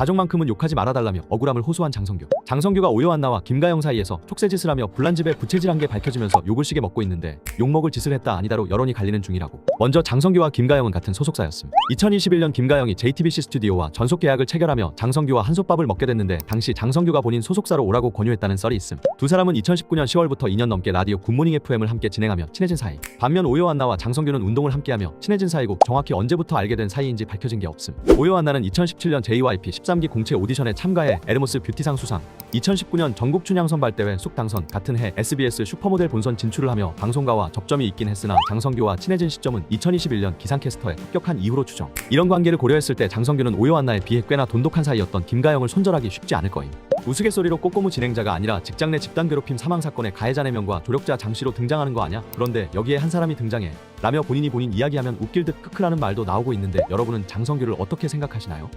가족만큼은 욕하지 말아달라며 억울함을 호소한 장성규. 장성규가 오요한나와 김가영 사이에서 촉새짓을 하며 불난집에 부채질한 게 밝혀지면서 욕을 시게 먹고 있는데 욕먹을 짓을 했다 아니다로 여론이 갈리는 중이라고. 먼저 장성규와 김가영은 같은 소속사였음. 2021년 김가영이 JTBC 스튜디오와 전속 계약을 체결하며 장성규와 한솥밥을 먹게 됐는데 당시 장성규가 본인 소속사로 오라고 권유했다는 썰이 있음. 두 사람은 2019년 10월부터 2년 넘게 라디오 굿모닝 FM을 함께 진행하며 친해진 사이. 반면 오요한나와 장성규는 운동을 함께하며 친해진 사이고 정확히 언제부터 알게 된 사이인지 밝혀진 게 없음. 오요한나는 2017년 JYP 13기 공채 오디션에 참가해 에르모스 뷰티상 수상. 2019년 전국 춘향 선발대회 쑥 당선 같은 해 SBS 슈퍼모델 본선 진출을 하며 방송가와 접점이 있긴 했으나 장성규와 친해진 시점은 2021년 기상캐스터에 합격한 이후로 추정. 이런 관계를 고려했을 때 장성규는 오요한 나에 비해 꽤나 돈독한 사이였던 김가영을 손절하기 쉽지 않을 거임. 우스갯소리로 꼬꼬무 진행자가 아니라 직장 내 집단 괴롭힘 사망 사건의 가해자 4명과 조력자 장씨로 등장하는 거 아냐? 그런데 여기에 한 사람이 등장해. 라며 본인이 본인 이야기하면 웃길 듯 크크라는 말도 나오고 있는데 여러분은 장성규를 어떻게 생각하시나요?